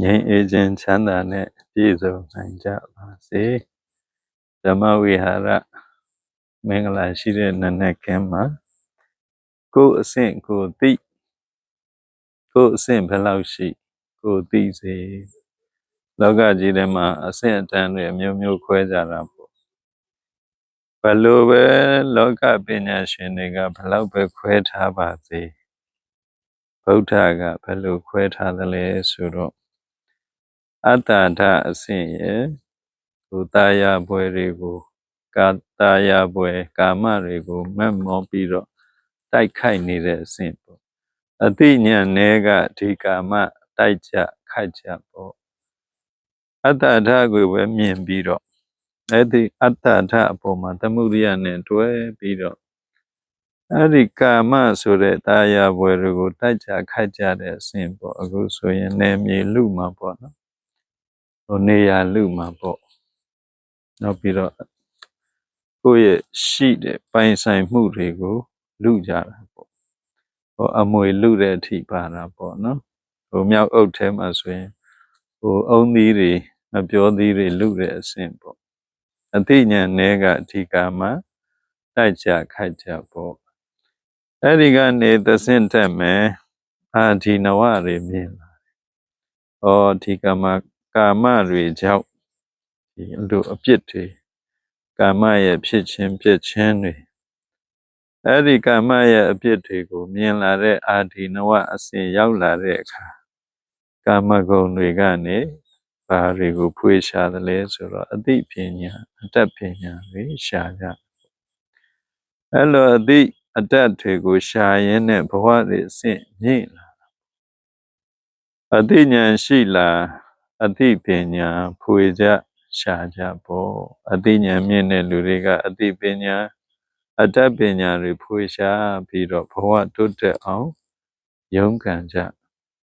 ငြိမ်းအေးခြင်းချမ်းသာနဲ့ပြည့်စုံနိုင်ကြပါစေဓမ္မဝိဟာရမင်္ဂလာရှိတဲ့နတ်နဲ့ကင်းမှာကိုယ်အဆင့်ကိုယ်သိကိုယ်အဆင့်ဘယ်လောက်ရှိ ကိုယ်သိစေလောကကြီးထဲမှာအဆင့်အတန်းတွေအမျိုးမျိုးခွဲကြတာပေါ့ဘယ်လိုပဲလောကပညာရှင်တွေကဘယ်လောက်ပဲခွဲထားပါစေဗုဒ္ဓကဘယ်လိုခွဲထားသလဲဆိုတော့ အတ္တဓာတ်အဆင့်ရဲ့ဟိုတာယာဘွယ်တွေကိုကာတာယာဘွယ်ကာမတွေကိုမက်မောပြီးတော့တိုက်ခိုက်နေတဲ့အဆင့်ပေါ့အတိညာဏ်နဲ့ကဒီကာမတိုက်ကြခိုက်ကြပေါ့အတ္တဓာတ်ကိုပဲမြင်ပြီးတော့အဲ့ဒီအတ္တဓာတ်အပေါ်မှာသမှုရိယနဲ့တွဲပြီးတော့အဲ့ဒီကာမဆိုတဲ့တာယာဘွယ်တွေကိုတိုက်ကြခိုက်ကြတဲ့အဆင့်ပေါ့အခုဆိုရင်နေမြေလူမှာပေါ့နော် ဟိုနေရာလူမှာပေါ့နောက်ပြီးတော့ကိုယ့်ရဲ့ရှိတဲ့ပိုင်ဆိုင်မှုတွေကိုလူကြတာပေါ့ဟိုအမွေလူတဲ့အထိပါတာပေါ့နော်ဟိုမြောက်အုပ်ထဲမှာဆိုရင်ဟိုအုံသီးတွေမပြောသီးတွေလူတဲ့အဆင့်ပေါ့အသိဉာဏ်နဲ့ကအဓိကမှာတိုက်ကြခိုက်ကြပေါ့အဲ့ဒီကနေသဆင့်တက်မယ်အာဒီနဝတွေမြင်လာဩဒီကမှာ ကာမတွေကြောင့်ဒီအလိုအပြစ်တွေကာမရဲ့ဖြစ်ခြင်းပြစ်ခြင်းတွေအဲ့ဒီကာမရဲ့အပြစ်တွေကိုမြင်လာတဲ့အာဒီနဝအစဉ်ရောက်လာတဲ့အခါကာမဂုဏ်တွေကနေဘာတွေကိုဖွေးရှာတယ်လဲဆိုတော့အသိပညာအတတ်ပညာတွေရှာကြအဲ့လိုအသိအတတ်တွေကိုရှာရင်းနဲ့ဘဝတွေအစဉ်မြင့်လာအသိဉာဏ်ရှိလာ အသိပညာဖွေကြရှာကြပေါ့အသိဉာဏ်မြင့်တဲ့လူတွေကအသိပညာအတတ်ပညာတွေဖွေရှာပြီးတော့ဘဝတိုးတက်အောင်ရုန်းကန်ကြ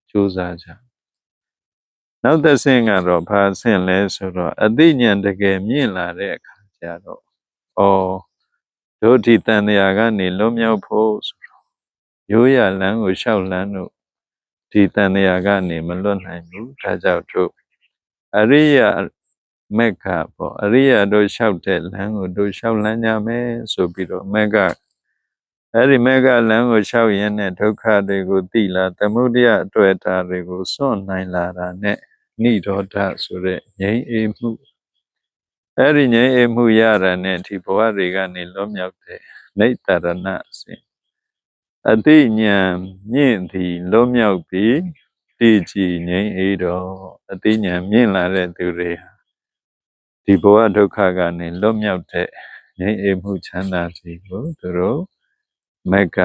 ကြိုးစားကြနောက်တစ်ဆင့်ကတော့ဘာဆင့်လဲဆိုတော့အသိဉာဏ်တကယ်မြင့်လာတဲ့အခါကျတော့ဩတို့ဒီတန်တရားကနေလွတ်မြောက်ဖို့ဆိုတော့ရိုးရလန်းကိုရှောက်လန်းတို့ဒီတန်တရားကနေမလွတ်နိုင်ဘူးဒါကြောင့်တို့ အရိယမက္ခပေါ့အရိယတို့လျှောက်တဲ့လမ်းကိုတို့လျှောက်လန်းကြမယ်ဆိုပြီးတော့မက္ခအဲ့ဒီမက္ခလမ်းကိုလျှောက်ရင်းနဲ့ဒုက္ခတွေကိုသိလာသမုဒယအတွေ့အတာတွေကိုစွန့်နိုင်လာတာနဲ့နိရောဓဆိုတဲ့ငြိမ်းအေးမှုအဲ့ဒီငြိမ်းအေးမှုရတာနဲ့ဒီဘဝတွေကနေလွတ်မြောက်တဲ့နေတရဏအစဉ်အတိညာမြင့်သည်လွတ်မြောက်ပြီး တည်ကြည်ငြိမ်းအေးတော့အတိညာမြင့်လာတဲ့သူတွေဟာဒီဘဝဒုက္ခကနေလွတ်မြောက်တဲ့ငြိမ်းအေးမှုချမ်းသာစီကိုသူတို့မက္ခ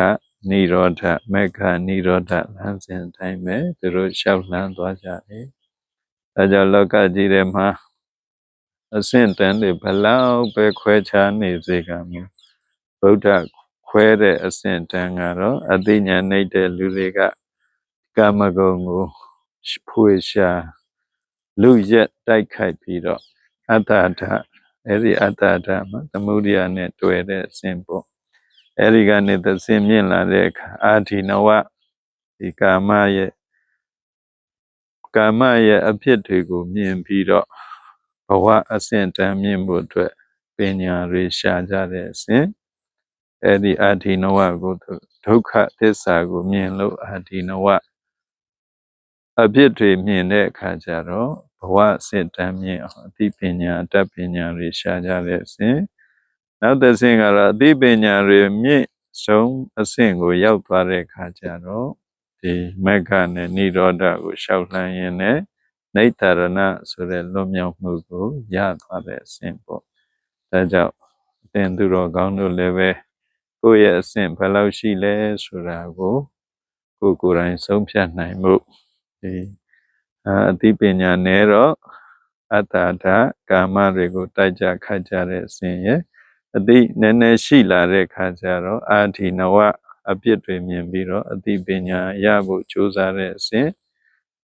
နိရောဓမက္ခနိရောဓလမ်းစဉ်အတိုင်းပဲသူတို့လျှောက်လှမ်းသွားကြတယ်။ဒါကြောင့်လောကကြီးထဲမှာအဆင့်တန်းတွေဘလောက်ပဲခွဲခြားနေစေကမူဗုဒ္ဓခွဲတဲ့အဆင့်တန်းကတော့အသိဉာဏ်နေတဲ့လူတွေက ကာမဂုဏ်ကိုဖွေရှာလူရက်တိုက်ခိုက်ပြီးတော့အတ္တဓာတ်အဲ့ဒီအတ္တဓာတ်မှာသမုဒိယနဲ့တွေ့တဲ့အစဉ်ပေါ့အဲ့ဒီကနေသစင်မြင့်လာတဲ့အခါအာဒီနဝဒီကာမရဲ့ကာမရဲ့အဖြစ်တွေကိုမြင်ပြီးတော့ဘဝအစဉ်တန်းမြင့်ဖို့အတွက်ပညာတွေရှာကြတဲ့အစဉ်အဲ့ဒီအာဒီနဝကိုဒုက္ခသစ္စာကိုမြင်လို့အာဒီနဝ အဖြစ်တွေမြင်တဲ့အခါကျတော့ဘဝစစ်တမ်းမြင့်အောင်အသိပညာအတတ်ပညာတွေရှာကြတဲ့အစဉ်နောက်တစ်ဆင့်ကတော့အသိပညာတွေမြင့်ဆုံးအဆင့်ကိုရောက်သွားတဲ့အခါကျတော့ဒီမက္ခနဲ့និရောဓကိုရှောက်လှမ်းရင်းနဲ့နေတ္တရဏဆိုတဲ့လွတ်မြောက်မှုကိုရသွားတဲ့အဆင့်ပေါ့ဒါကြောင့်အသင်သူတော်ကောင်းတို့လည်းပဲကိုယ့်ရဲ့အဆင့်ဘယ်လောက်ရှိလဲဆိုတာကိုကိုယ်ကိုယ်တိုင်ဆုံးဖြတ်နိုင်မှု ဒီအသိပညာနဲ့တော့အတ္တဓာကာမတွေကိုတိုက်ကြခိုက်ကြတဲ့အစဉ်ရဲ့အသိနည်းနည်းရှိလာတဲ့ခါကျတော့အာဒီနဝအပြစ်တွေမြင်ပြီးတော့အသိပညာရဖို့ကြိုးစားတဲ့အစဉ်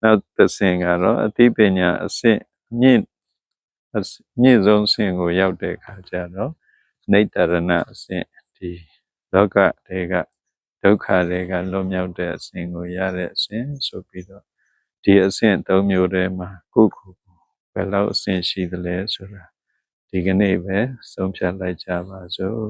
နောက်တစ်ဆင့်ကတော့အသိပညာအစဉ်မြင့်မြင့်ဆုံးဆင့်ကိုရောက်တဲ့ခါကျတော့နေတ္တရဏအစဉ်ဒီလောကတွေကဒုက္ခတွေကလွတ်မြောက်တဲ့အစဉ်ကိုရတဲ့အစဉ်ဆိုပြီးတော့ ဒီအဆင့်၃မျိုးထဲမှာကိုယ့်ကိုယ်ကိုဘယ်လောက်အဆင့်ရှိသလဲဆိုတာဒီကနေ့ပဲဆုံးဖြတ်လိုက်ကြပါစို့